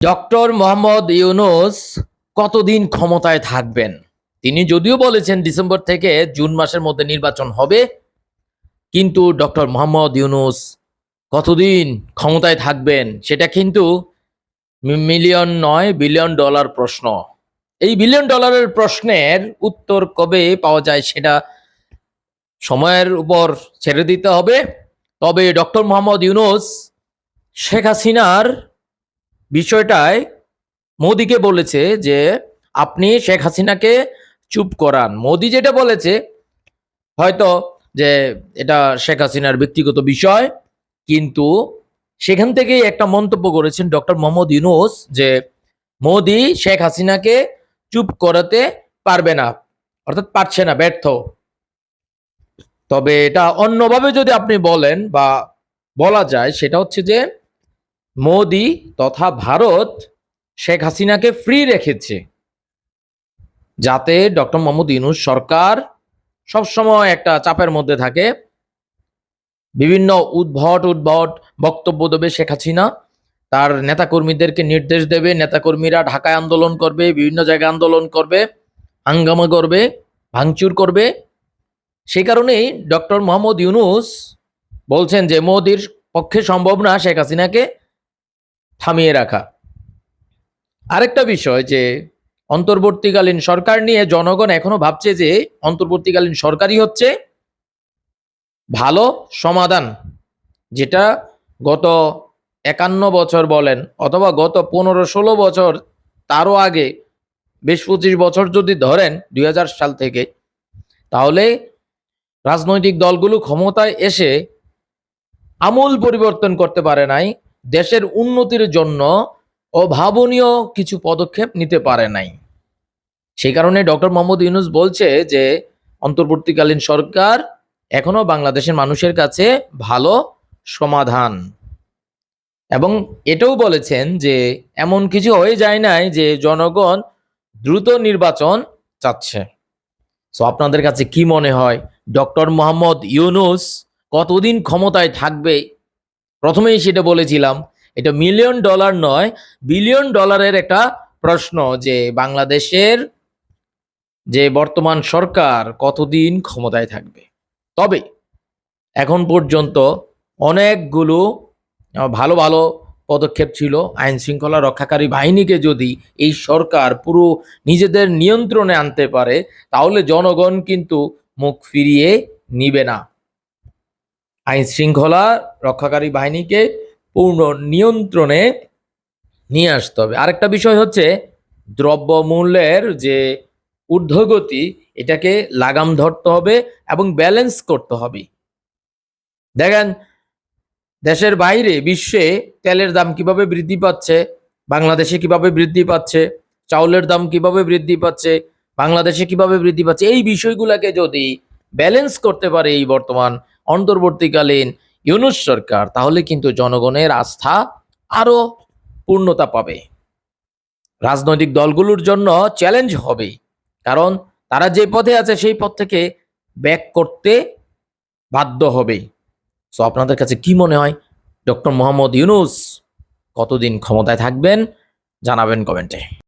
Doctor Mohammad Yunus কতদিন ক্ষমতায় থাকবেন? তিনি যদিও বলেছেন ডিসেম্বর থেকে জুন মাসের মধ্যে নির্বাচন হবে, কিন্তু ডক্টর মোহাম্মদ ইউনুস কতদিন ক্ষমতায় থাকবেন সেটা কিন্তু মিলিয়ন নয়, বিলিয়ন ডলার প্রশ্ন। এই বিলিয়ন ডলারের প্রশ্নের উত্তর কবে পাওয়া যায় সেটা সময়ের উপর ছেড়ে দিতে হবে। তবে ডক্টর মোহাম্মদ ইউনুস, শেখ হাসিনার বিষয়টায় মোদিকে বলেছে যে, আপনি শেখ হাসিনাকে চুপ করান। মোদি যেটা বলেছে, হয়তো যে এটা শেখ হাসিনার ব্যক্তিগত বিষয়, কিন্তু সেখান থেকেই একটা মন্তব্য করেছেন ডক্টর মোহাম্মদ ইউনুস যে, মোদি শেখ হাসিনাকে চুপ করাতে পারবে না। অর্থাৎ পারছে না, ব্যর্থ। তবে এটা অন্যভাবে যদি আপনি বলেন বা বলা যায়, সেটা হচ্ছে যে মোদি তথা ভারত শেখ হাসিনাকে ফ্রি রেখেছে। যাতে ডক্টর মোহাম্মদ ইউনুস সরকার সবসময় একটা চাপের মধ্যে থাকে। বিভিন্ন উদ্ভট উদ্ভট বক্তব্য দেবে শেখ হাসিনা। তার নেতাকর্মীদেরকে নির্দেশ দেবে, নেতাকর্মীরা ঢাকায় আন্দোলন করবে, বিভিন্ন জায়গায় আন্দোলন করবে, হাঙ্গামা করবে, ভাঙচুর করবে। সেই কারণেই ডক্টর মোহাম্মদ ইউনুস বলছেন যে, মোদির পক্ষে সম্ভব না শেখ হাসিনাকে থামিয়ে রাখা। আরেকটা বিষয় যে, অন্তর্বর্তীকালীন সরকার নিয়ে জনগণ এখনও ভাবছে যে, অন্তর্বর্তীকালীন সরকারই হচ্ছে ভালো সমাধান, যেটা গত একান্ন বছর বলেন অথবা গত পনেরো ষোলো বছর তারও আগে বিশ পঁচিশ বছর যদি ধরেন দুই হাজার সাল থেকে, তাহলে রাজনৈতিক দলগুলো ক্ষমতায় এসে আমূল পরিবর্তন করতে পারে নাই। দেশের উন্নতির জন্য অভাবনীয় কিছু পদক্ষেপ নিতে পারে নাই। সেই কারণে ডক্টর মোহাম্মদ ইউনুস বলছে যে, অন্তর্বর্তীকালীন সরকার এখনও বাংলাদেশের মানুষের কাছে ভালো সমাধান। এবং এটাও বলেছেন যে, এমন কিছু হয়ে যায় নাই যে জনগণ দ্রুত নির্বাচন চাচ্ছে। সো আপনাদের কাছে কি মনে হয়? ডক্টর মোহাম্মদ ইউনুস কতদিন ক্ষমতায় থাকবে প্রথমেই সেটা বলেছিলাম, এটা মিলিয়ন ডলার নয় বিলিয়ন ডলারের একটা প্রশ্ন যে বাংলাদেশের যে বর্তমান সরকার কতদিন ক্ষমতায় থাকবে। তবে এখন পর্যন্ত অনেকগুলো ভালো ভালো পদক্ষেপ ছিল, আইন শৃঙ্খলা রক্ষাকারী বাহিনীকে যদি এই সরকার পুরো নিজেদের নিয়ন্ত্রণে আনতে পারে, তাহলে জনগণ কিন্তু মুখ ফিরিয়ে নিবে না। আইন শৃঙ্খলা রক্ষাকারী বাহিনীকে পূর্ণ নিয়ন্ত্রণে নিয়ে আসতে হবে। আরেকটা বিষয় হচ্ছে দ্রব্যমূল্যের যে ঊর্ধ্বগতি, এটাকে লাগাম ধরতে হবে এবং ব্যালেন্স করতে হবে। দেখেন, দেশের বাইরে বিশ্বে তেলের দাম কীভাবে বৃদ্ধি পাচ্ছে, বাংলাদেশে কীভাবে বৃদ্ধি পাচ্ছে, চাউলের দাম কীভাবে বৃদ্ধি পাচ্ছে, বাংলাদেশে কীভাবে বৃদ্ধি পাচ্ছে, এই বিষয়গুলোকে যদি ব্যালেন্স করতে পারে এই বর্তমান অন্তর্বর্তীকালীন ইউনুস সরকার, তাহলে কিন্তু জনগণের আস্থা আরও পূর্ণতা পাবে। রাজনৈতিক দলগুলোর জন্য চ্যালেঞ্জ হবে, কারণ তারা যে পথে আছে সেই পথ থেকে ব্যাক করতে বাধ্য হবে। সো আপনাদের কাছে কি মনে হয়? ডক্টর মোহাম্মদ ইউনুস কতদিন ক্ষমতায় থাকবেন? জানাবেন কমেন্টে।